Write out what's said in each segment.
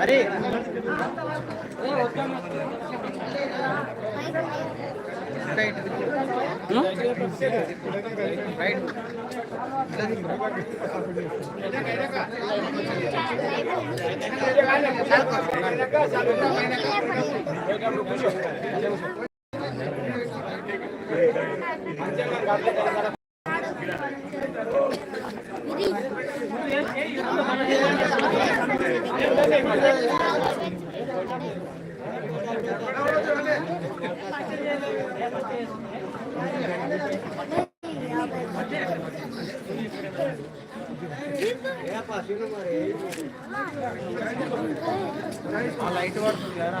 अरे లైట్ పడుతుంది కదా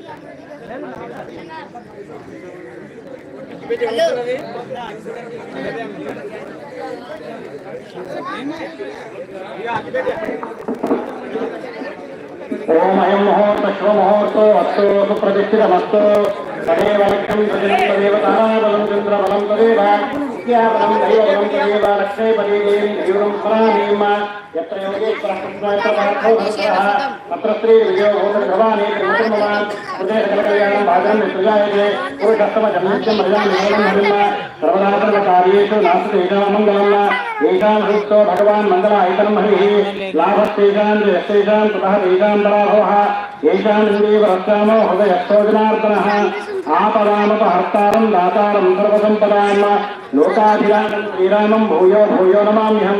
ఆడ ఇంకో పొద్దున్న అది వన్ అవుతుందా అయ్యో ఇట్లా ఒకటే చాలు చాలు చాలు ఓం అయం ముహూర్త శుభముహూర్తో అస్తో సుప్రతిష్ఠితమస్తో తదేవ దైవం స్మరామీమ యత్ర యోగేశ్వరः కృష్ణాయత్ర పార్థో శ్రీ విజయో భవాని త్రిముఖమాన్ హృదయ సకల భాగం విసృజాయతే పురుషోత్తమ జన్మత్యం హృత్తో భగవాన్ మంగళ ఐతనం హరి లాభస్తేషాం యస్తేషాం తతః తేషాం పరాభవః ఏషాం ఇందేవ రక్షామో హృదయస్థో ఆపదామపహర్తారం దాతారం సర్వసంపదాం లోకాభిరామం శ్రీరామం భూయో భూయో నమామ్యహం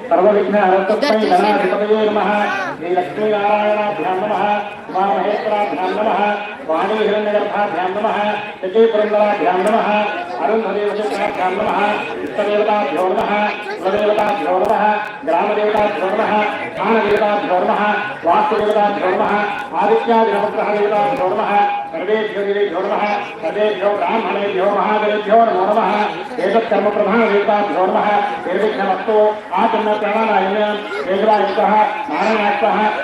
వయస్సురాసురైः సర్వవిఘ్న హరస్తస్మై గణాధిపతయే నమః. శ్రీలక్ష్మీనారాయణాభ్యాం నమః ఉమామహేశ్వరాభ్యాం నమః వాణీ హిరణ్యగర్భాభ్యాం నమః శచీపురందరాభ్యాం నమః అరుణదేవశేఖరాభ్యాం నమః ఇష్టదేవతాభ్యో నమః కులదేవతాభ్యో నమః గ్రామదేవతాభ్యో నమః స్థానదేవతాభ్యో నమః వాస్తుదేవతాభ్యో నమః ఆదిత్యాదినవగ్రహదేవతాభ్యో నమః సర్వేభ్యో దేవేభ్యో నమః సర్వేభ్యో బ్రాహ్మణేభ్యో మహాదేవేభ్యో నమో నమః ఏతత్కర్మప్రధానదేవతాభ్యో నమః నిర్విఘ్నమస్తు ఆచరణ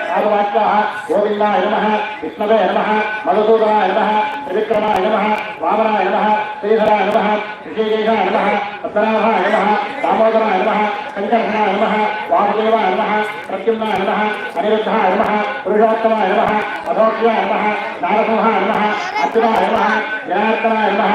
ప్రణానాయన వేదవాయుక్తः నారాయణాక్తः గోవిందాయ నమః విష్ణవే నమః మధుసూదనాయ నమః త్రివిక్రమాయ నమః వామనాయ నమః శ్రీధరాయ నమః ఋషికేశాయ నమః పద్మనాభాయ నమః దామోదరాయ నమః శంకర్షణాయ నమః వాసుదేవాయ నమః ప్రద్యుమ్నాయ నమః అనిరుద్ధాయ నమః పురుషోత్తమాయ నమః అధోక్షాయ నమః నారసింహాయ నమః అచ్యుతాయ నమః జనార్దనాయ నమః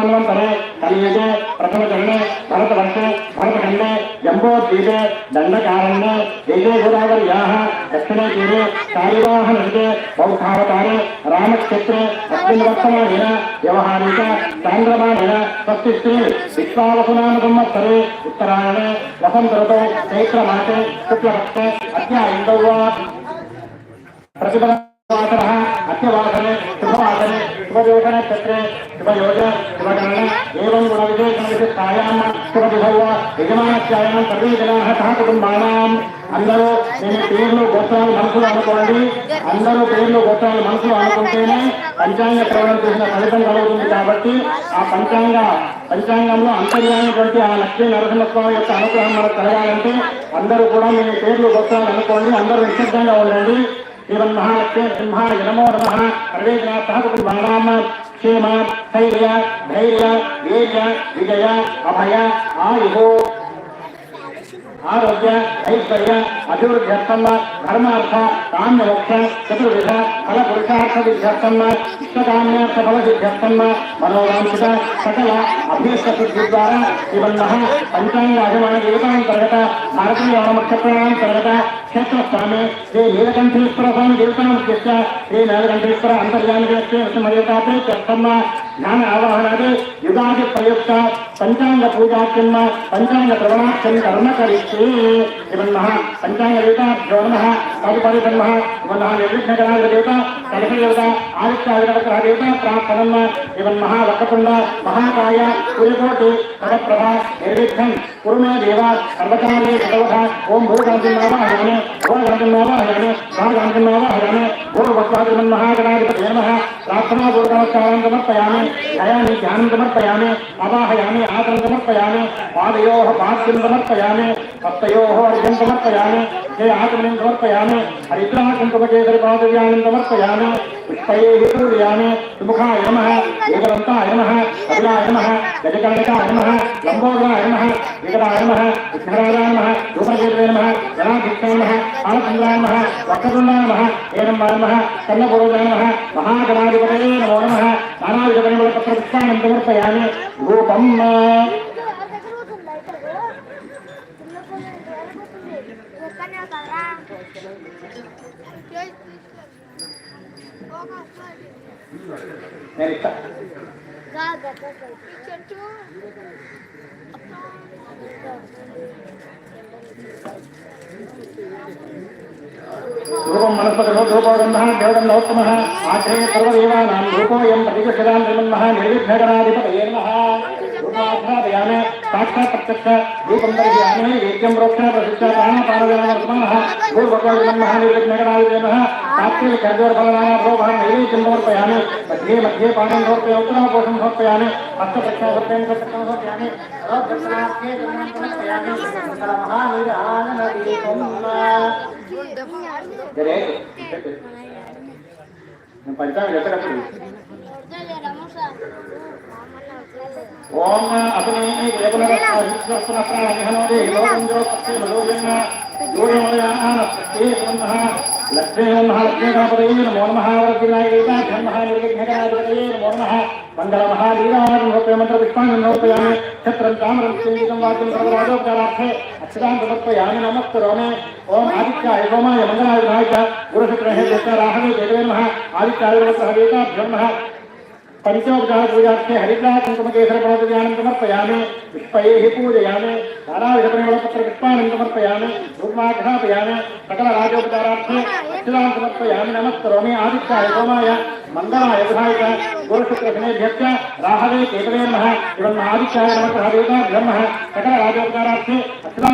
ಧನ್ವಂತರೆ ಕಲಿಯುಗೆ ಪ್ರಥಮ ಜನ್ಮೆ ಭರತ ವರ್ಷೆ ಭರತ ಕಣ್ಣೆ ಜಂಬೋ ತೀರೆ ದಂಡಕಾರಣ್ಯ ದೇವೇ ಗೋದಾವರ್ಯಾಹ ದಕ್ಷಿಣೆ ತೀರೆ ಕಾಲಿವಾಹ ನದಿಗೆ ಬೌದ್ಧಾವತಾರೆ ರಾಮಕ್ಷೇತ್ರ ಅತ್ಯುನ್ನವರ್ತಮಾನೇನ ವ್ಯವಹಾರಿಕ ಸಾಂದ್ರಮಾನೇನ ಸಪ್ತಿಶ್ರೀ ವಿಶ್ವಾವಸುನಾಮ ಸಂವತ್ಸರೆ ಉತ್ತರಾಯಣೆ ವಸಂತ ಋತು ಚೈತ್ರ ಮಾತೆ ಶುಕ್ಲಪಕ್ಷೆ ಅತ್ಯ ಇಂದೌವಾ ಪ್ರತಿಫಲ అత్యవాసనే శుభవాసనే శుభయోజన చక్రే శుభయోజన శుభగణన ఏం గుణ వివేచన విశిష్టాయాం శుభ విభవ యజమానాధ్యాయం సర్వే జనా సహ కుటుంబానాం. అందరూ నేను పేర్లు గోత్రాలు మనసులో అనుకోండి. అందరూ పేర్లు గోత్రాలు మనసులో అనుకుంటేనే పంచాంగ ప్రవణం చేసిన ఫలితం కలుగుతుంది కాబట్టి ఆ పంచాంగ పంచాంగంలో అంతర్యామైనటువంటి ఆ లక్ష్మీ నరసింహస్వామి యొక్క అనుగ్రహం మనకు కలగాలంటే అందరూ కూడా మీ పేర్లు గోత్రాలు అందరూ నిశ్శబ్దంగా ఉండండి. శ్రీమన్ మహాలక్ష్మీ సింహాయ నమో నమ సర్వేజనా సహ కుటుంబానాం క్షేమ స్థైర్య ధైర్య వీర్య విజయ అభయ ఆయు ఆరోగ్య ఐశ్వర్య అభివృద్ధ్యర్థం ధర్మార్థ కామ్యమోక్ష చతుర్విధ ఫల పురుషార్థ విద్యర్థం ఇష్టకామ్యార్థ ఫల సిద్ధ్యర్థం మనోవాంఛిత సకల అభీష్ట సిద్ధి ద్వారా ఇవన్న పంచాంగ అభిమాన దేవతాంతర్గత భారతీయ నక్షత్రాంతర్గత క్షేత్రస్వామి శ్రీ నీలకంఠేశ్వర స్వామి దేవతాంత్య శ్రీ నీలకంఠేశ్వర అంతర్యామి ಜ್ಞಾನ ಆವಾಹನದಿ ಯುಗಾದಿ ಪ್ರಯುಕ್ತ ಪಂಚಾಂಗ ಪೂಜಾಕ್ಕಿನ್ನ ಪಂಚಾಂಗ ಪ್ರವಣಾಕ್ಷನ್ ಕರ್ಮ ಕರಿಸಿ ಇವನ್ ಮಹಾ ಪಂಚಾಂಗ ಯುಗಾಭ್ಯೋ ನಮಃ ತದುಪರಿಬ್ರಹ್ಮ ಇವನ್ ನಿರ್ವಿಘ್ನಗಣಾಧಿಪ ದೇವತ ಕಲಸಿ ದೇವತ ಆದಿತ್ಯ ಅಧಿಗಣಗ್ರಹ ದೇವತ ಪ್ರಾಪ್ತನನ್ನ ಇವನ್ ಮಹಾ ವಕ್ರತುಂಡ ಮಹಾಕಾಯ ಕುರಿಕೋಟಿ ಕಡಪ್ರಭ ನಿರ್ವಿಘ್ನಂ ಕುರುಮೇ ದೇವ ಸರ್ವಕಾಲೇ ಭಗವತ ಓಂ ಭೂಗಾಂಧಿ ನಾಮ ಹರಮೆ ಭೂಗಾಂಧಿ ನಾಮ ಹರಮೆ ಮಹಾಗಾಂಧಿ ನಾಮ ಹರಮೆ ಭೂವಕ್ವಾದಿವನ್ ಮಹಾಗಣಾಧಿಪತಿ ನಮಃ प्रार्थना पूर्वकारां समर्पयामि हयानि ध्यानं समर्पयामि अवाहयामि आदं समर्पयामि पादयोः पाद्यं समर्पयामि हस्तयोः अर्घ्यं समर्पयामि हे आत्मनिं समर्पयामि పూర్యామి సుముఖాయ నమ ఏకదంతాయ నమ కపిలాయ నమ గజకర్ణకాయ నమ లంబోదరాయ నమ వికటాయ నమ విఘ్నరాజాయ నమ రూపకేతువే నమ జనాధిష్టాయ నమ ఆలచంద్రాయ నమ వక్రతుండాయ నమ ఏనంబాయ నమ కన్నపూర్వజాయ నమ మహాగణాధిపతయే నమో నమ నానావిధ పరిమళ పత్ర పుష్పాన్ని సమర్పయామి రూపం ఎక్కడనే కదరా నేను ఇస్తా రూపం మనస్పతిలో రూపోగంధ దేవగంధోత్తమ ఆశ్రయ సర్వదేవానాం రూపోయం ప్రతిగృషదాం నిర్మహ నిర్విఘ్నగణాధిపతయే నమః. प्रशिक्षाध्यापयाम साक्षात्प्रत्यक्ष रूपन्तर्याम एत्यं प्रोक्षण प्रशिक्षापानपानजनवर्त्मनः भूर्भगवान् महानिर्विघ्नगणादिदेवः तात्विक खर्जोर्फलनानाभोभां नैवेद्यं समर्पयामि मध्ये मध्ये पानं समर्पय उत्तरापोषं समर्पयामि हस्तप्रक्षासत्यं प्रत्यक्षं समर्पयामि महावीरानदीपं पंचांग హస్తప్రక్షణ సత్యం సత్యం సమర్పయామి దర్శనార్థే ధర్మం సమర్పయామి మహానిరానదీపం జరే నేను పంచాంగం చెప్పేటప్పుడు ఓం అసనే దేవనరస్వనప్రాణిహనోదే లోకంజోపత్తే మలోజన్న దూరమలయానస్తేమః లక్ష్మీ నమః లక్ష్మీగణపతయే నమో నమః వరదినాయకాభ్యం నమః నిర్విఘ్నగణాధిపతయే నమో నమః మంగళ మహాలీలావరం నోపయ మంత్ర పుష్పాన్ని నోపయామి ఛత్రం చామరం సింగితం వాక్యం సర్వరాజోపచారార్థే అక్షరాం సమర్పయామి నమస్కరోమి ఓం ఆదిత్యాయ సోమాయ మంగళాయ వినాయక గురుశుక్రహే पंचोपचारपूजार्थे हरिद्राकुङ्कुमकेसरपणोदयानं समर्पयामि पुष्पैः पूजयामि नानाविधपरिमलपत्रपुष्पाणं समर्पयामि धूपाघ्रापयामि सकलराजोपचारार्थे अक्षरां समर्पयामि नमस्करोमि आदित्याय सोमाय, मङ्गलाय राहवे केतवे नमः एवम् आदित्याय नमः देवताभ्यो नमः सकलराजोपचारार्थे अक्षरां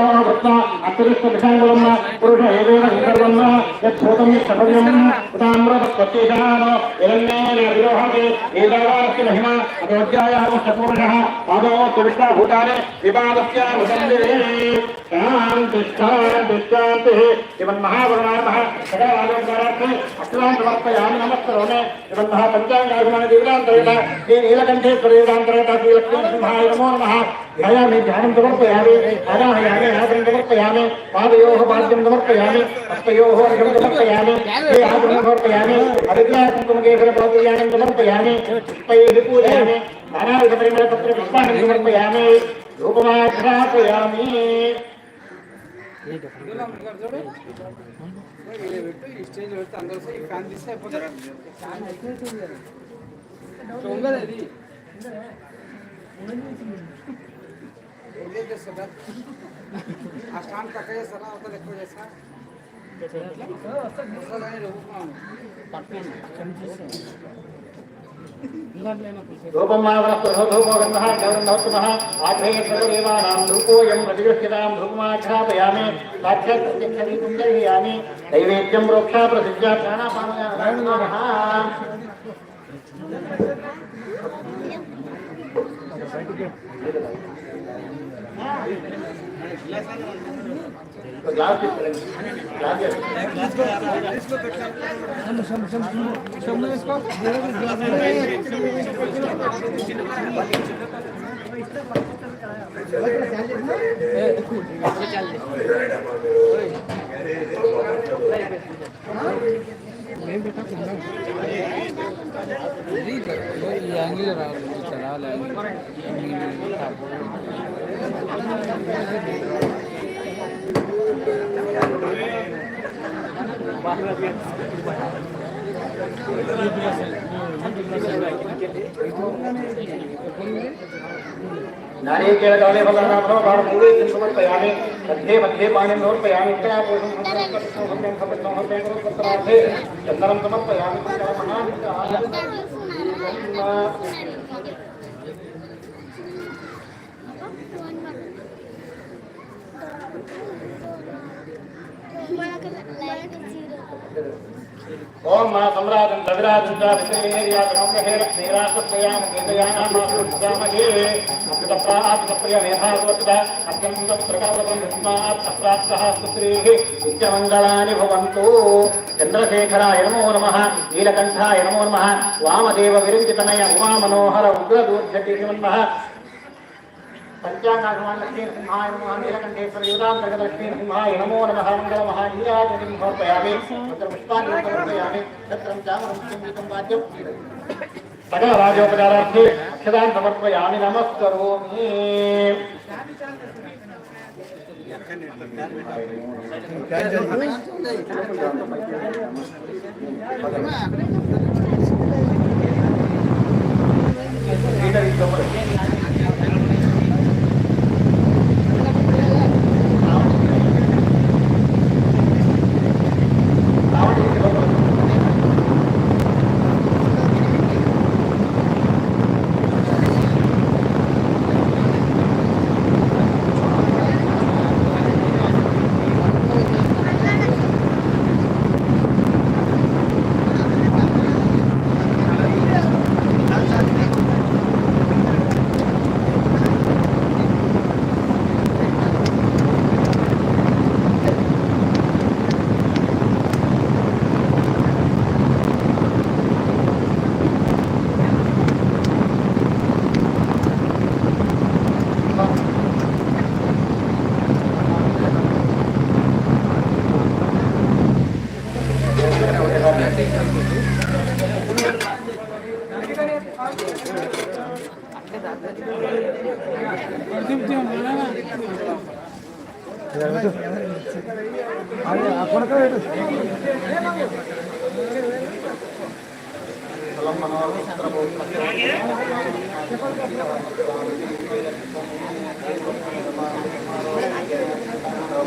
ప్రధానవృత్త అంతరిక్ష విషాంగులమ్మ పురుష ఏదైన విసర్గమ్మ యత్సూతం సఫల్యం ఉదామ్రవత్యేషాన ఇరన్నేన విరోహే ఏదావారస్య మహిమ అయోధ్యాయామ సపూరుషః పాదో తులిష్టా భూతాని వివాదస్య విసందిరే శాంతి శాంతి శాంతి. శ్రీమన్మహావరుణామః సకలవాదోకారార్థి అక్షరాంతవర్పయామి నమస్కరోమే. నీలకంఠేశ్వర దీవిదాంతరేణ శ్రీ నమో నమః. नमः ध्यायामि ध्यानं समर्पयामि आदाहयामि आदरं समर्पयामि पादयोः पाद्यं समर्पयामि हस्तयोः अर्घं समर्पयामि हे आदरं समर्पयामि अविद्याकुङ्कुमकेशरपादयानं समर्पयामि पुष्पैः पूजयामि नानाविधपरिमलपत्र पुष्पाणि समर्पयामि धूपमाघ्रापयामि స్టేజ్ పెడితే అందరూ ఈ ఫ్యాన్ తీస్తే అయిపోతారు ఉందా Evlilik de sebep. Aşkın kakaya sana orada lekko jesa. Nasıl aynı ruhum ama. Partner. ൂപമാവണസ്വഭോഗന്ധേവാനാൂപോയംതിഷ്ഠിതാംഭൂമാഘാപയാമി സാക്ഷാത് പ്രത്യക്ഷരീതും ദർഹയാമി ദൈവേദ്യം പ്രോക്ഷാ പ്രസിദ്ധ്യാ പ്രാണാപാണ రాలేదు రాలేదు नारिकेल डाले वाला नाम हो और पूरे दिन को तैयार है। मध्य मध्य पानी में और तैयार है। आप उसमें हम सब तो हम बैंक को पत्र आते चंद्रम तमत तैयार है। मना కేతయానామాసుమహే అమృతప్రాప్తప్రియ మేధావత్త అత్యంత ప్రకాశం విస్మాత్ అప్రాప్తః సుత్రీః నిత్యమంగళాని భవంతు. చంద్రశేఖరాయ నమో నమః నీలకంఠాయ నమో నమః వామదేవ విరించితనయ ఉమామనోహర ఉగ్రదూర్ధటి నమః పంచాంగాగమాలక్ష్మీ సింహాయ నమః నీలకంఠేశ్వర యుధాంతర్గలక్ష్మీ సింహాయ నమో నమః మంగళమః నీరాజనిం సమర్పయామి తత్ర పుష్పాన్ని సమర్పయామి తత్రం చామరం వాద్యం అక్షదాన్ సమర్పయామి నమస్కరోమి భగవానం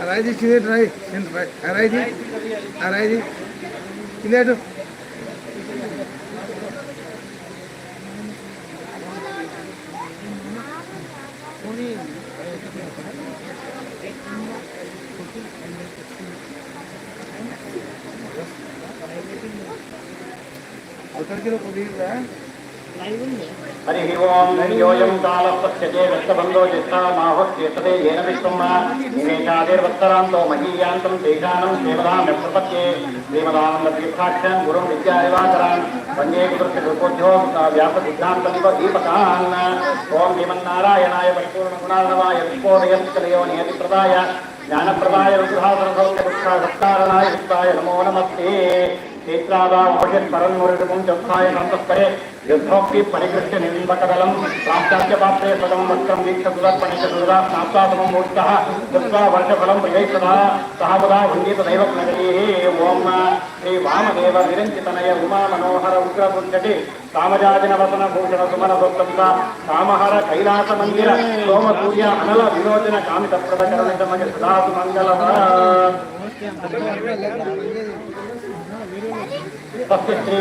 రాయి ఆ రాయిది ఆ రాయిది కింద ఓం యోయం కాలస్యతే రక్తబంధో జ్యేష్ఠమాహుర్యేతతే ఏన విశ్వం నిమేషాదేర్వత్తరాంతో మహీయాంతం తేషానం శ్రీమదాం ప్రపత్యే. శ్రీమదానంద తీర్థాఖ్యాన్ గురుం విద్యాదివాకరాన్ వందే రూపోద్యో వ్యాప సిద్ధాంతమివ దీపకాన్ ఓం శ్రీమన్నారాయణాయ పరిపూర్ణ గుణార్ణవాయ విష్ణోదయంతలయో నియతి ప్రదాయ జ్ఞానప్రదాయ రుద్రాసన రుద్రాసనసౌఖ్యదుఃఖారణాయ సత్కారణాయ నమో నమస్తే. క్షేత్రాదావశత్ పరన్మురుగం యుద్ధోక్తి పరికృష్య నింబకదలం ప్రాప్తాఖ్య సదం వస్త్రం వీక్ష సుదర్పణిక దృష్ట్వా వర్షఫలం ప్రియై సహముదా వందిత నగరీ ఓం శ్రీ వామదేవ విరంచితనయ ఉమా మనోహర ఉగ్రపుంజటి కామజాజన వసన భూషణ సుమన కైలాస మందిర సోమ సూర్య అనల వినోదన కామిత ప్రదకరణ సదాసు మంగళ స్వస్తి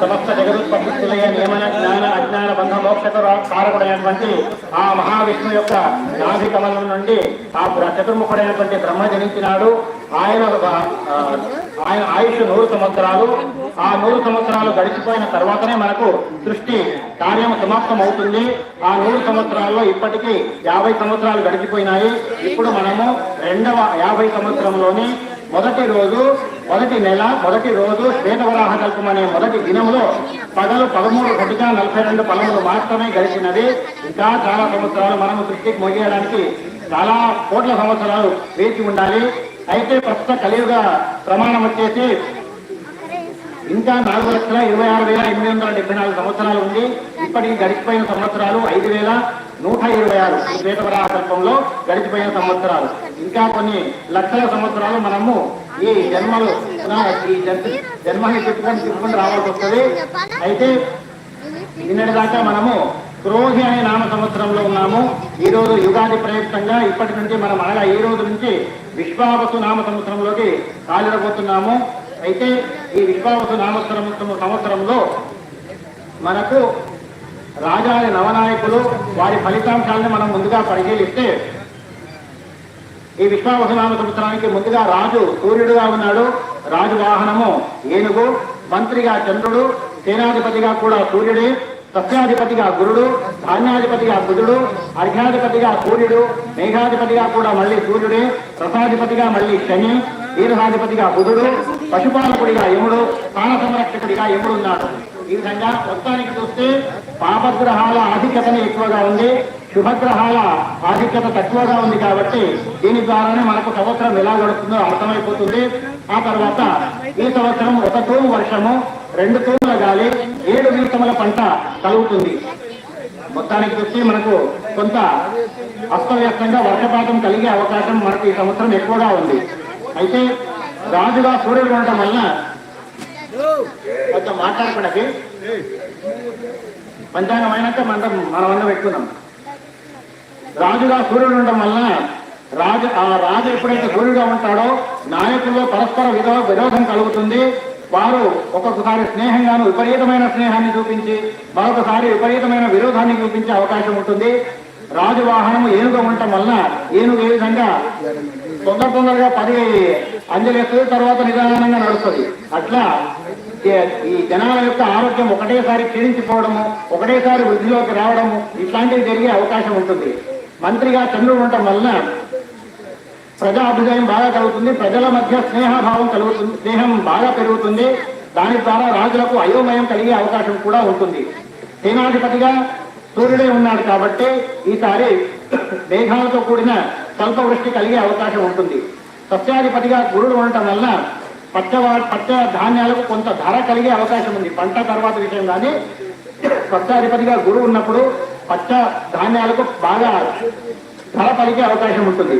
సమస్త జగదుత్పత్తి స్థిలయ నియమన జ్ఞాన అజ్ఞాన బంధ మోక్షత కారకుడైనటువంటి ఆ మహావిష్ణు యొక్క నాభి కమలం నుండి ఆ బ్ర- చతుర్ముఖుడైనటువంటి బ్రహ్మ జనించినాడు. ఆయన ఆయన ఆయుష్ నూరు సంవత్సరాలు. ఆ నూరు సంవత్సరాలు గడిచిపోయిన తర్వాతనే మనకు సృష్టి కార్యం సమాప్తం అవుతుంది ఆ నూరు సంవత్సరాల్లో ఇప్పటికీ యాభై సంవత్సరాలు గడిచిపోయినాయి. ఇప్పుడు మనము రెండవ యాభై సంవత్సరంలోని మొదటి రోజు మొదటి నెల మొదటి రోజు శ్వేతవరాహ కల్పం అనే మొదటి దినంలో పగలు పదమూడు గంటగా నలభై రెండు పదమూడు మాత్రమే గడిచినది. ఇంకా చాలా సంవత్సరాలు మనము దృష్టికి మొయ్యడానికి చాలా కోట్ల సంవత్సరాలు వేచి ఉండాలి. అయితే ప్రస్తుత కలియుగ ప్రమాణం వచ్చేసి ఇంకా నాలుగు లక్షల ఇరవై ఆరు వేల ఎనిమిది వందల డెబ్బై నాలుగు సంవత్సరాలు ఉంది. ఇప్పటికి గడిచిపోయిన సంవత్సరాలు ఐదు వేల నూట ఇరవై ఆరు శ్వేతవరాసత్వంలో గడిచిపోయిన సంవత్సరాలు. ఇంకా కొన్ని లక్షల సంవత్సరాలు మనము ఈ జన్మలు ఈ జన్- జన్మని తిప్పుకొని తిప్పుకొని రావాల్సి వస్తుంది. అయితే నిన్నటి దాకా మనము క్రోధి అనే నామ సంవత్సరంలో ఉన్నాము. ఈ రోజు యుగాది ప్రయుక్తంగా ఇప్పటి నుంచి మనం అనగా ఈ రోజు నుంచి విశ్వావసు నామ సంవత్సరంలోకి కాలిరబోతున్నాము. అయితే ఈ విశ్వావసు నామ సంవత్సరంలో మనకు రాజాని నవనాయకులు వారి ఫలితాంశాలను మనం ముందుగా పరిశీలిస్తే ఈ విశ్వావసనామ సంవత్సరానికి ముందుగా రాజు సూర్యుడుగా ఉన్నాడు. రాజు వాహనము ఏనుగు మంత్రిగా చంద్రుడు సేనాధిపతిగా కూడా సూర్యుడే సస్యాధిపతిగా గురుడు ధాన్యాధిపతిగా బుధుడు అర్ఘ్యాధిపతిగా సూర్యుడు మేఘాధిపతిగా కూడా మళ్ళీ సూర్యుడే రసాధిపతిగా మళ్ళీ శని వీరహాధిపతిగా బుధుడు పశుపాలకుడిగా యముడు ప్రాణ సంరక్షకుడిగా యముడు ఉన్నాడు. ఈ విధంగా మొత్తానికి చూస్తే పాపగ్రహాల ఆధిక్యతనే ఎక్కువగా ఉంది. శుభగ్రహాల ఆధిక్యత తక్కువగా ఉంది కాబట్టి దీని ద్వారానే మనకు సంవత్సరం ఎలా గడుస్తుందో అర్థమైపోతుంది. ఆ తర్వాత ఈ సంవత్సరం ఒక తూము వర్షము రెండు తూముల గాలి ఏడు వీతముల పంట కలుగుతుంది. మొత్తానికి చూస్తే మనకు కొంత అస్తవ్యస్తంగా వర్షపాతం కలిగే అవకాశం మనకు ఈ సంవత్సరం ఎక్కువగా ఉంది. అయితే రాజుగా సూర్యుడు ఉండటం వలన కొంచెం మాట్లాడకండి పంచాంగం అయినాక మనం మనం అందరం పెట్టుకున్నాం. రాజుగా సూర్యుడు ఉండడం వల్ల రాజు ఆ రాజు ఎప్పుడైతే సూర్యుడుగా ఉంటాడో నాయకుల్లో పరస్పర విరో విరోధం కలుగుతుంది. వారు ఒక్కొక్కసారి స్నేహంగాను విపరీతమైన స్నేహాన్ని చూపించి మరొకసారి విపరీతమైన విరోధాన్ని చూపించే అవకాశం ఉంటుంది. రాజు వాహనం ఏనుగు ఉండటం వల్ల ఏనుగు ఏ విధంగా తొందర తొందరగా పది అంజలేస్తుంది తర్వాత నిదానంగా నడుస్తుంది. అట్లా ఈ- జనాల యొక్క ఆరోగ్యం ఒకటేసారి క్షీణించిపోవడము ఒకటేసారి వృద్ధిలోకి రావడము ఇట్లాంటివి జరిగే అవకాశం ఉంటుంది. మంత్రిగా చంద్రుడు ఉండటం వలన ప్రజా అభిజయం బాగా కలుగుతుంది ప్రజల మధ్య స్నేహభావం కలుగుతుంది స్నేహం బాగా పెరుగుతుంది. దాని ద్వారా రాజులకు అయోమయం కలిగే అవకాశం కూడా ఉంటుంది. సేనాధిపతిగా సూర్యుడే ఉన్నాడు కాబట్టి ఈసారి మేఘాలతో కూడిన స్వల్ప వృష్టి కలిగే అవకాశం ఉంటుంది. సస్యాధిపతిగా గురుడు ఉండటం వల్ల పచ్చ పచ్చ ధాన్యాలకు కొంత ధర కలిగే అవకాశం ఉంది. పంట తర్వాత విషయం కానీ సస్యాధిపతిగా గురువు ఉన్నప్పుడు పచ్చ ధాన్యాలకు బాగా ధర పలికే అవకాశం ఉంటుంది.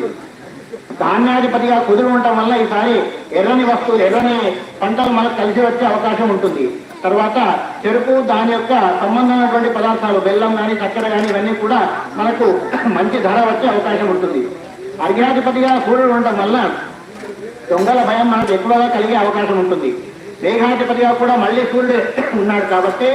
ధాన్యాధిపతిగా కుదురు ఉండటం వల్ల ఈసారి ఎర్రని వస్తువులు ఎర్రని పంటలు మనకు కలిసి వచ్చే అవకాశం ఉంటుంది. తర్వాత చెరుకు దాని యొక్క సంబంధమైనటువంటి పదార్థాలు బెల్లం కానీ చక్కెర కానీ ఇవన్నీ కూడా మనకు మంచి ధర వచ్చే అవకాశం ఉంటుంది. అర్ఘ్యాధిపతిగా సూర్యుడు ఉండటం వల్ల దొంగల భయం మనకు ఎక్కువగా కలిగే అవకాశం ఉంటుంది. మేఘాధిపతిగా కూడా మళ్ళీ సూర్యుడు ఉన్నాడు కాబట్టి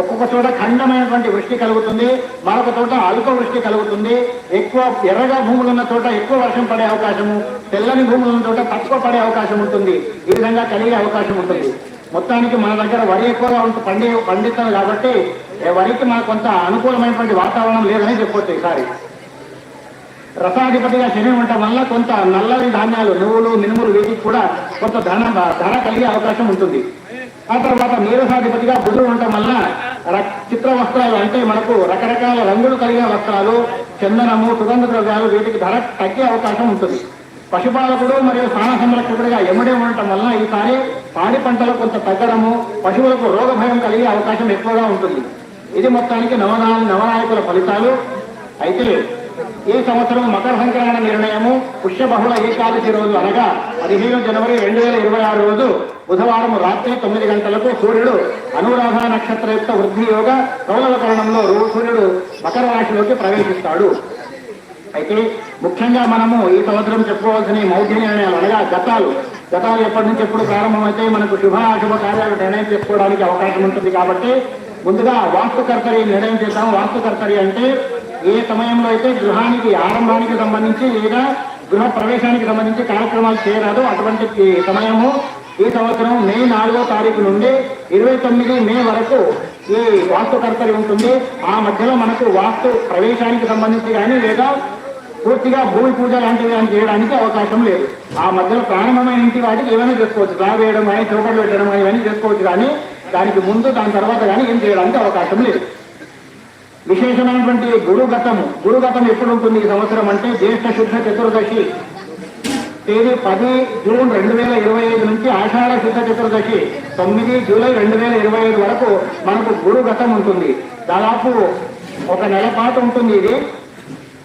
ఒక్కొక్క చోట ఖండమైనటువంటి వృష్టి కలుగుతుంది మరొక చోట అల్ప వృష్టి కలుగుతుంది. ఎక్కువ ఎర్రగా భూములు ఉన్న చోట ఎక్కువ వర్షం పడే అవకాశము తెల్లని భూములు ఉన్న చోట తక్కువ పడే అవకాశం ఉంటుంది. ఈ విధంగా కలిగే అవకాశం ఉంటుంది. మొత్తానికి మన దగ్గర వరి ఎక్కువగా ఉంటుంది పండి పండిస్తాం కాబట్టి వరికి మనకు కొంత అనుకూలమైనటువంటి వాతావరణం లేదని చెప్పొచ్చు ఈసారి. రసాధిపతిగా శని ఉండటం వల్ల కొంత నల్లని ధాన్యాలు నువ్వులు మినుములు వీటికి కూడా కొంత ధన ధర కలిగే అవకాశం ఉంటుంది. ఆ తర్వాత నీరసాధిపతిగా బుధుడు ఉండటం వల్ల చిత్ర వస్త్రాలు అంటే మనకు రకరకాల రంగులు కలిగిన వస్త్రాలు చందనము సుగంధ ద్రవ్యాలు వీటికి ధర తగ్గే అవకాశం ఉంటుంది. పశుపాలకుడు మరియు స్థాన సంరక్షకుడిగా ఎముడే ఉండటం వల్ల ఈసారి పాడి పంటలు కొంత తగ్గడము పశువులకు రోగ భయం కలిగే అవకాశం ఎక్కువగా ఉంటుంది. ఇది మొత్తానికి నవనా నవనాయకుల ఫలితాలు. అయితే ఈ సంవత్సరం మకర సంక్రమణ నిర్ణయము పుష్య బహుళ ఏకాదశి రోజు అనగా పదిహేను జనవరి రెండు వేల ఇరవై ఆరు రోజు బుధవారం రాత్రి తొమ్మిది గంటలకు సూర్యుడు అనురాధ నక్షత్ర యొక్క వృద్ధి యోగ కౌలవకరణంలో సూర్యుడు మకర రాశిలోకి ప్రవేశిస్తాడు. అయితే ముఖ్యంగా మనము ఈ సంవత్సరం చెప్పుకోవాల్సిన మౌఢ్య నిర్ణయాలు అనగా గతాలు గతాలు ఎప్పటి నుంచి ఎప్పుడు ప్రారంభమైతే మనకు శుభ అశుభ కార్యాలు నిర్ణయం చేసుకోవడానికి అవకాశం ఉంటుంది కాబట్టి ముందుగా వాస్తుకర్తరి నిర్ణయం చేద్దాం. వాస్తుకర్తరి అంటే ఏ సమయంలో అయితే గృహానికి ఆరంభానికి సంబంధించి లేదా గృహ ప్రవేశానికి సంబంధించి కార్యక్రమాలు చేయరాదో అటువంటి సమయము ఈ సంవత్సరం మే నాలుగో తారీఖు నుండి ఇరవై తొమ్మిది మే వరకు ఈ వాస్తుకర్తరి ఉంటుంది. ఆ మధ్యలో మనకు వాస్తు ప్రవేశానికి సంబంధించి కానీ లేదా పూర్తిగా భూమి పూజ లాంటివి కానీ చేయడానికి అవకాశం లేదు. ఆ మధ్యలో ప్రారంభమైన ఇంటి వాటికి ఏమైనా చేసుకోవచ్చు. స్లాబ్ వేయడం కానీ చౌకట్లు పెట్టడం కానీ ఇవన్నీ చేసుకోవచ్చు కానీ దానికి ముందు దాని తర్వాత కానీ ఏం చేయడానికి అవకాశం లేదు. విశేషమైనటువంటి గురుగతము. గురుగతం ఎప్పుడు ఉంటుంది ఈ సంవత్సరం అంటే జ్యేష్ఠ శుద్ధ చతుర్దశి. తేదీ పది జూన్ రెండు వేల ఇరవై ఐదు నుంచి ఆషాఢ శుద్ధ చతుర్దశి. తొమ్మిది జూలై రెండు వేల ఇరవై ఐదు వరకు మనకు గురుగతం ఉంటుంది. దాదాపు ఒక నెల పాటు ఉంటుంది ఇది.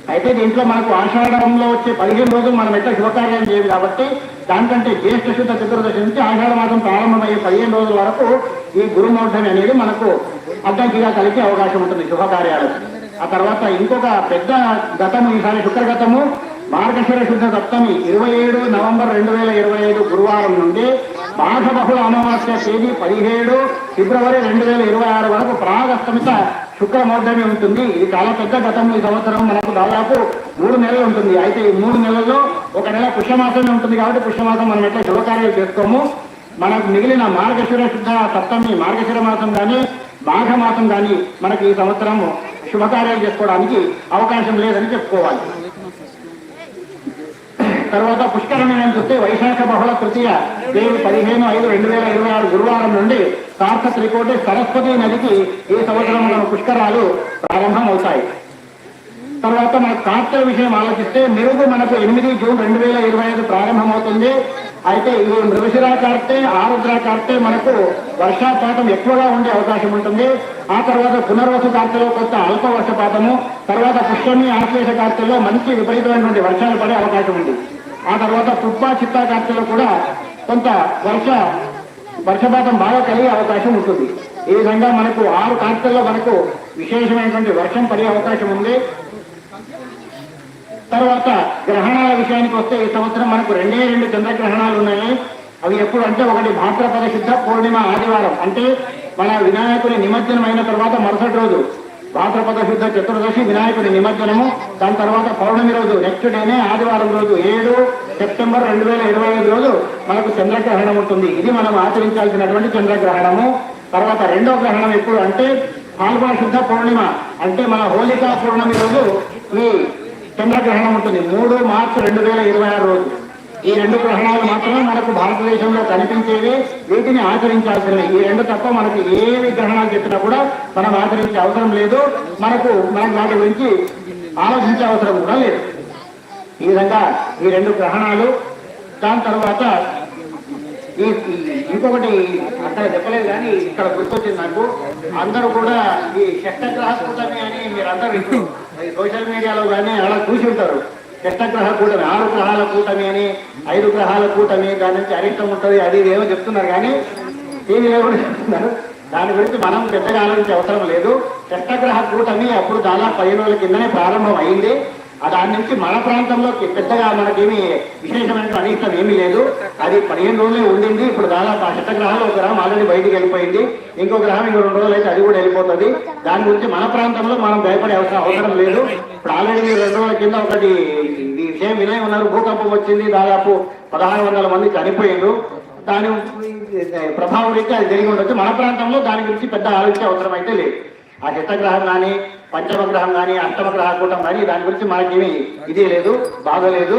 అయితే దీంట్లో మనకు ఆషాఢంలో వచ్చే పదిహేను రోజులు మనం ఎట్లా శుభకార్యం చేయాలి కాబట్టి దానికంటే జ్యేష్ఠ శుద్ధ చతుర్దశి నుంచి ఆషాఢ మాసం ప్రారంభమయ్యే పదిహేను రోజుల వరకు ఈ గురుమూర్ధమి అనేది మనకు అడ్డంకిగా కలిగే అవకాశం ఉంటుంది శుభకార్యాలు. ఆ తర్వాత ఇంకొక పెద్ద గతము ఈసారి శుక్రగతము మార్గశిర శుద్ధ సప్తమి ఇరవై ఏడు నవంబర్ రెండు వేల ఇరవై ఐదు గురువారం నుండి మాఘ బహుళ అమావాస్య తేదీ పదిహేడు ఫిబ్రవరి రెండు వేల ఇరవై ఆరు వరకు ప్రాగస్తమిత శుక్రమౌర్ధమి ఉంటుంది. ఇది చాలా పెద్ద గతం ఈ సంవత్సరం. మనకు దాదాపు మూడు నెలలు ఉంటుంది. అయితే ఈ మూడు నెలల్లో ఒక నెల పుష్యమాసమే ఉంటుంది కాబట్టి పుష్యమాసం మనం ఎట్లా శుభకార్యాలు చేసుకోము? మనకు మిగిలిన మార్గశిర శుద్ధ సప్తమి మార్గశిర మాసం కానీ మాఘమాసం కానీ మనకి ఈ సంవత్సరం శుభకార్యాలు చేసుకోవడానికి అవకాశం లేదని చెప్పుకోవాలి. తర్వాత పుష్కరమైన చూస్తే వైశాఖ బహుళ తృతీయ దేవుడు పదిహేను ఐదు రెండు వేల ఇరవై ఆరు గురువారం నుండి కార్త త్రికోటి సరస్వతి నదికి ఈ సంవత్సరం మన పుష్కరాలు ప్రారంభం అవుతాయి తర్వాత మన కార్తీక విషయం ఆలోచిస్తే మెరుగు మనకు ఎనిమిది జూన్ రెండు వేల ఇరవై ఐదు ప్రారంభమవుతుంది. అయితే ఈ మృగశిరా కార్తే ఆరుద్ర కార్తే మనకు వర్షాపాతం ఎక్కువగా ఉండే అవకాశం ఉంటుంది. ఆ తర్వాత పునర్వస కార్తెలో కొంత అల్ప వర్షపాతము తర్వాత పుష్యమి ఆశ్లేష కార్తెలో మంచి విపరీతమైనటువంటి వర్షాలు పడే అవకాశం ఉంది. ఆ తర్వాత పుబ్బా చిత్తా కార్తెలో కూడా కొంత వర్ష వర్షపాతం బాగా కలిగే అవకాశం ఉంటుంది. ఈ విధంగా మనకు ఆరు కార్తెల్లో మనకు విశేషమైనటువంటి వర్షం పడే అవకాశం ఉంది. తర్వాత గ్రహణాల విషయానికి వస్తే ఈ సంవత్సరం మనకు రెండే రెండు చంద్రగ్రహణాలు ఉన్నాయి. అవి ఎప్పుడు అంటే ఒకటి భాద్రపద శుద్ధ పూర్ణిమ ఆదివారం. అంటే మన వినాయకుని నిమజ్జనం అయిన తర్వాత మరుసటి రోజు భాద్రపద శుద్ధ చతుర్దశి వినాయకుడి నిమజ్జనము. దాని తర్వాత పౌర్ణమి రోజు నెక్స్ట్ డేనే ఆదివారం రోజు ఏడు సెప్టెంబర్ రెండు వేల ఇరవై ఐదు రోజు మనకు చంద్రగ్రహణం ఉంటుంది. ఇది మనం ఆచరించాల్సినటువంటి చంద్రగ్రహణము. తర్వాత రెండో గ్రహణం ఎప్పుడు అంటే పాల్గొన శుద్ధ పౌర్ణిమ. అంటే మన హోలికా పౌర్ణమి రోజు ఈ చంద్రగ్రహణం ఉంటుంది. మూడు మార్చి రెండు వేల ఇరవై ఆరు రోజు. ఈ రెండు గ్రహణాలు మాత్రమే మనకు భారతదేశంలో కనిపించేవి. వీటిని ఆచరించాల్సినవి. ఈ రెండు తప్ప మనకు ఏవి గ్రహణాలు చెప్పినా కూడా మనం ఆచరించే అవసరం లేదు. మనకు మనం వాటి గురించి ఆలోచించే అవసరం కూడా లేదు. ఈ విధంగా ఈ రెండు గ్రహణాలు దాని తర్వాత ఈ ఇంకొకటి అక్కడ చెప్పలేదు కానీ ఇక్కడ గుర్తొచ్చింది నాకు. అందరూ కూడా ఈ షష్టగ్రహ కూటమి అని మీరు అందరూ సోషల్ మీడియాలో కానీ అలా చూసి ఉంటారు. కృష్ణగ్రహ కూటమి ఆరు గ్రహాల కూటమి అని ఐదు గ్రహాల కూటమి దాని నుంచి అరిష్టం ఉంటుంది అది ఇది ఏమో చెప్తున్నారు కానీ టీవీలో కూడా చెప్తున్నారు. దాని గురించి మనం పెద్దగా ఆలోచించే అవసరం లేదు. కృష్ణగ్రహ కూటమి అప్పుడు దాదాపు పదిహేను రోజుల కిందనే ప్రారంభం అయింది దాని నుంచి మన ప్రాంతంలో పెద్దగా మనకేమి విశేషమైన అనిష్టం ఏమీ లేదు. అది పదిహేను రోజులే ఉండింది. ఇప్పుడు దాదాపు ఆ చిత్తగ్రహాలు ఒక గ్రహం ఆల్రెడీ బయటికి వెళ్ళిపోయింది. ఇంకో గ్రహం ఇంకో రెండు రోజులు అయితే అది కూడా వెళ్ళిపోతుంది. దాని గురించి మన ప్రాంతంలో మనం భయపడే అవసరం అవసరం లేదు. ఇప్పుడు ఆల్రెడీ మీరు రెండు రోజుల కింద ఒకటి ఈ విషయం ఉన్నారు. భూకంపం వచ్చింది. దాదాపు పదహారు వందల మంది చనిపోయారు దాని ప్రభావం రీత్యా అది జరిగి ఉండొచ్చు. మన ప్రాంతంలో దాని గురించి పెద్ద ఆలోచన అవసరం అయితే లేదు. ఆ చిత్తగ్రహం కానీ పంచమ గ్రహం కానీ అష్టమ గ్రహ కూటం కానీ దాని గురించి మనకేమి ఇది లేదు బాధ లేదు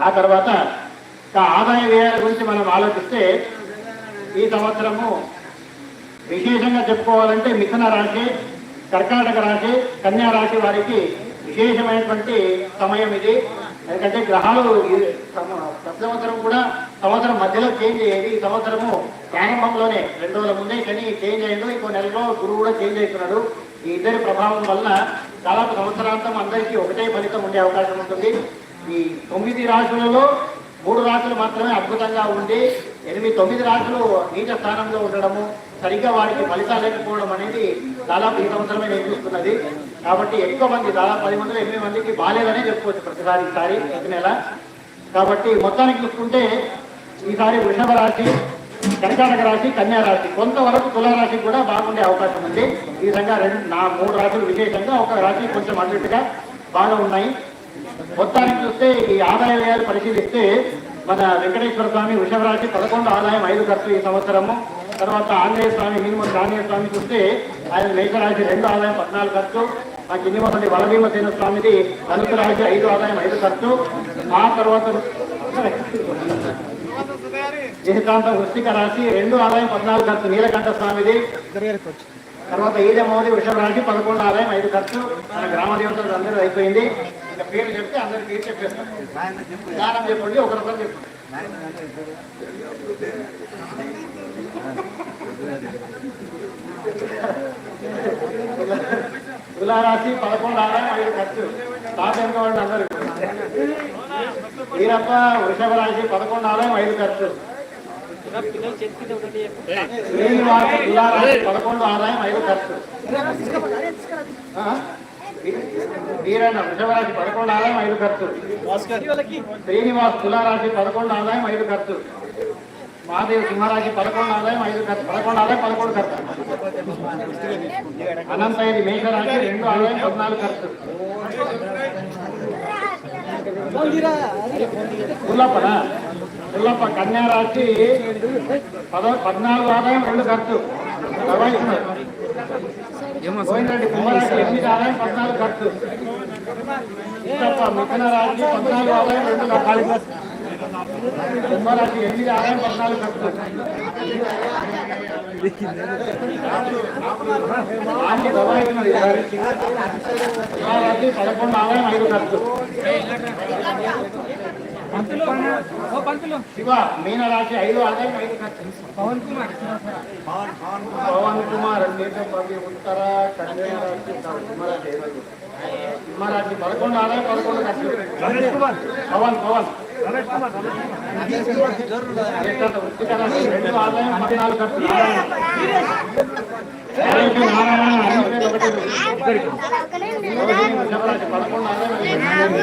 ఆ తర్వాత ఆదాయ వ్యయాల గురించి మనం ఆలోచిస్తే ఈ సంవత్సరము విశేషంగా చెప్పుకోవాలంటే మిథున రాశి కర్కాటక రాశి కన్యా రాశి వారికి విశేషమైనటువంటి సమయం ఇది. ఎందుకంటే గ్రహాలు ప్రతి సంవత్సరం కూడా సంవత్సరం మధ్యలో చేంజ్ అయ్యేది. ఈ సంవత్సరము ప్రారంభంలోనే రెండు రోజుల ముందే శని చేంజ్ అయ్యాడు ఇంకో నెలలో గురువు కూడా చేంజ్ అవుతున్నాడు. ఈ ఇద్దరి ప్రభావం వల్ల చాలా సంవత్సరాంతం అందరికీ ఒకటే ఫలితం ఉండే అవకాశం ఉంటుంది. ఈ తొమ్మిది రాశులలో మూడు రాశులు మాత్రమే అద్భుతంగా ఉండి ఎనిమిది తొమ్మిది రాశులు నీచ స్థానంలో ఉండడము సరిగ్గా వారికి ఫలితాలు లేకపోవడం అనేది దాదాపు ఈ సంవత్సరమే నేను చూస్తున్నది. కాబట్టి ఎక్కువ మంది దాదాపు పది మందిలో ఎనిమిది మందికి బాలేదనే చెప్పుకోవచ్చు ప్రతిసారి ఈసారి ప్రతి నెల. కాబట్టి మొత్తానికి చూసుకుంటే ఈసారి వృషభ రాశి కర్కాటక రాశి కన్యా రాశి కొంతవరకు తులారాశి కూడా బాగుండే అవకాశం ఉంది. ఈ విధంగా రెండు నా మూడు రాశులు విశేషంగా ఒక రాశి కొంచెం అటు బాగా ఉన్నాయి. మొత్తానికి చూస్తే ఈ ఆదాయ వ్యయాలు పరిశీలిస్తే మన వెంకటేశ్వర స్వామి వృషభ రాశి పదకొండు ఆదాయం ఐదు ఖర్చు ఈ సంవత్సరము. తర్వాత ఆంజనేయ స్వామి మినిమం ఆంజనేయ స్వామి చూస్తే ఆయన మేషరాశి రెండు ఆదాయం పద్నాలుగు ఖర్చు. ఆ కిందిమోసండి బలభీమసేన స్వామిది ధనుసు రాశి ఐదు ఆదాయం ఐదు ఖర్చు. ఆ తర్వాత జీవితాంతం వృష్టిక రాశి రెండు ఆదాయం పద్నాలుగు ఖర్చు నీలకంఠ స్వామిది. తర్వాత ఏదేమోది విషయం వృషభ రాశి పదకొండు ఆదాయం ఐదు ఖర్చు. మన గ్రామ దేవతలు అందరూ అయిపోయింది. ఇంకా పేరు చెప్తే అందరి పేరు చెప్పేస్తాం దానం చెప్పండి ఒకరొకరు చెప్పండి. తులారాశి పదకొండు ఆదాయం ఐదు ఖర్చు. తాతెంక వాళ్ళు అందరూ. వీరప్ప వృషభ రాశి పదకొండు ఆలయం ఐదు ఖర్చు. శ్రీనివాస తులారాశి పదకొండు ఆదాయం ఐదు ఖర్చు. వీరన్న వృషభరాశి పదకొండు ఆదాయం ఐదు ఖర్చు. శ్రీనివాస్ తులారాశి పదకొండు ఆదాయం ఐదు ఖర్చు. మహాదేవ్ సింహరాశి పదకొండు ఆదాయం ఐదు ఖర్చు. పదకొండు ఆదాయం పదకొండు ఖర్చు. అనంతయ్య మేషరాశి రెండు ఆదాయం పద్నాలుగు ఖర్చు. పుల్లప్పనా పుల్లప్ప కన్యా రాశి పద పద్నాలుగు ఆదాయం రెండు ఖర్చు దబాయిస్తున్నారు. గోవిందరెడ్డి కుంభరాశి ఎనిమిది ఆదాయం పద్నాలుగు ఖర్చు పుల్లప్ప మిథున రాశి పద్నాలుగు ఆదాయం రెండు ఖర్చు పదకొండు ఆదాయం ఐదు ఖర్చు మీనరాశి ఐదు ఆదాయం ఐదు పవన్ కుమార్ అండి ఉత్తర కన్యా రాశి ఐదు. సింహరాశి పదకొండు ఆదాయం పదకొండు పవన్ పవన్ రెండు ఆదాయం పద్నాలుగు ఖర్చు నారాయణ నారాయణ అన్ని పేర్లు ఒకటే. రోహిణి వృషభరాశి పదకొండు ఆదాయం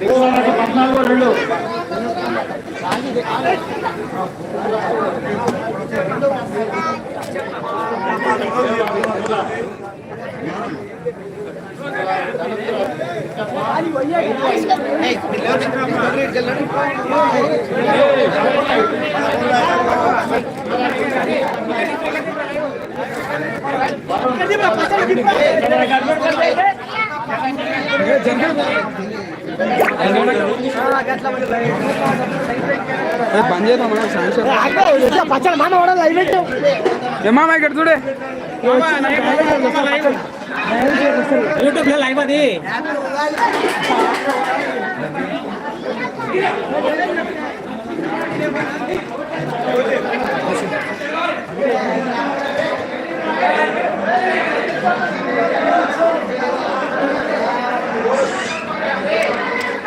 పద్నాలుగు రెండు జనరల్ బంద్ చేద్దాం పచ్చడి మామ కూడా లైవ్ పెట్టావు ఏమా ఇక్కడ చూడే యూట్యూబ్లో లైవ్ అది